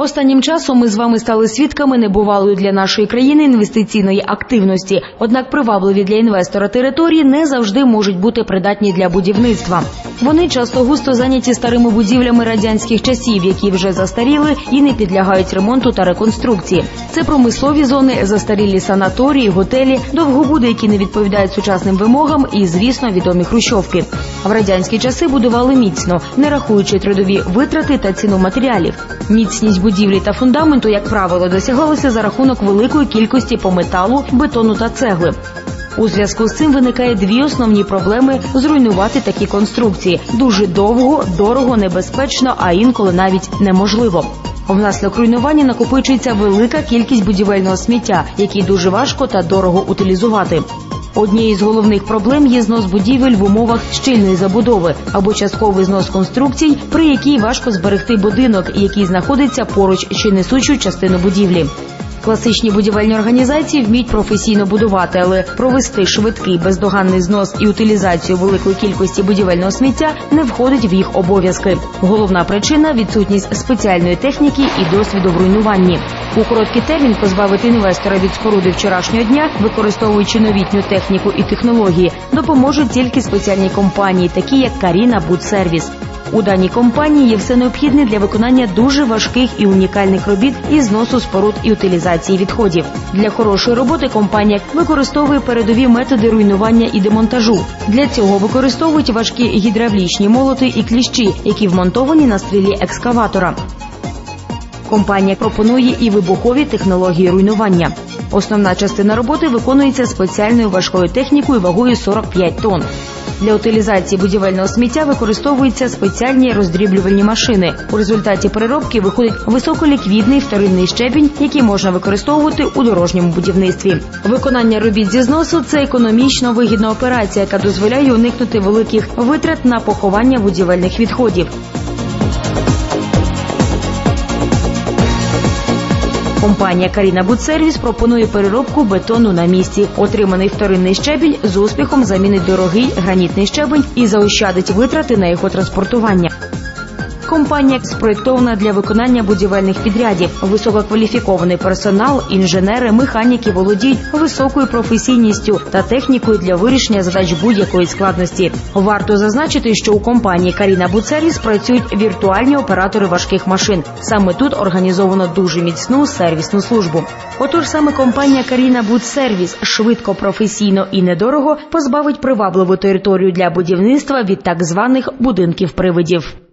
Останнім часом ми з вами стали свідками небувалої для нашої країни інвестиційної активності. Однак привабливі для інвестора території не завжди можуть бути придатні для будівництва. Вони часто густо зайняті старими будівлями радянських часів, які вже застаріли і не підлягають ремонту та реконструкції. Це промислові зони, застарілі санаторії, готелі, довгобуди, які не відповідають сучасним вимогам, і, звісно, відомі хрущовки. В радянські часи будували міцно, не рахуючи трудові витрати та ціну матеріалів. Міцність будівлі та фундаменту, як правило, досягалося за рахунок великої кількості по металу, бетону та цегли. У зв'язку з цим виникає дві основні проблеми зруйнувати такі конструкції дуже довго, дорого, небезпечно, а інколи навіть неможливо. Внаслідок руйнування накопичується велика кількість будівельного сміття, який дуже важко та дорого утилізувати. Однією з головних проблем є знос будівель в умовах щільної забудови або частковий знос конструкцій, при якій важко зберегти будинок, який знаходиться поруч чи несучу частину будівлі. Класичні будівельні організації вміють професійно будувати, але провести швидкий бездоганний знос і утилізацію великої кількості будівельного сміття не входить в їх обов'язки. Головна причина відсутність спеціальної техніки і досвіду в руйнуванні. У короткий термін позбавити інвестора від споруди вчорашнього дня, використовуючи новітню техніку і технології, допоможуть тільки спеціальні компанії, такі як Каріна Будсервіс. У даній компанії є все необхідне для виконання дуже важких і унікальних робіт із зносу споруд і утилізації відходів. Для хорошої роботи компанія використовує передові методи руйнування і демонтажу. Для цього використовують важкі гідравлічні молоти і кліщі, які вмонтовані на стрілі екскаватора. Компанія пропонує і вибухові технології руйнування. Основна частина роботи виконується спеціальною важкою технікою вагою 45 тонн. Для утилізації будівельного сміття використовуються спеціальні роздріблювальні машини. У результаті переробки виходить високоліквідний вторинний щебінь, який можна використовувати у дорожньому будівництві. Виконання робіт зі зносу це економічно вигідна операція, яка дозволяє уникнути великих витрат на поховання будівельних відходів. Компанія Каріна Будсервіс пропонує переробку бетону на місці. Отриманий вторинний щебінь з успіхом замінить дорогий гранітний щебень і заощадить витрати на його транспортування. Компанія спроєктована для виконання будівельних підрядів. Висококваліфікований персонал, інженери, механіки володіють високою професійністю та технікою для вирішення задач будь-якої складності. Варто зазначити, що у компанії Каріна Буцервіс працюють віртуальні оператори важких машин. Саме тут організовано дуже міцну сервісну службу. Отож саме компанія Каріна Будсервіс швидко, професійно і недорого позбавить привабливу територію для будівництва від так званих будинків привидів.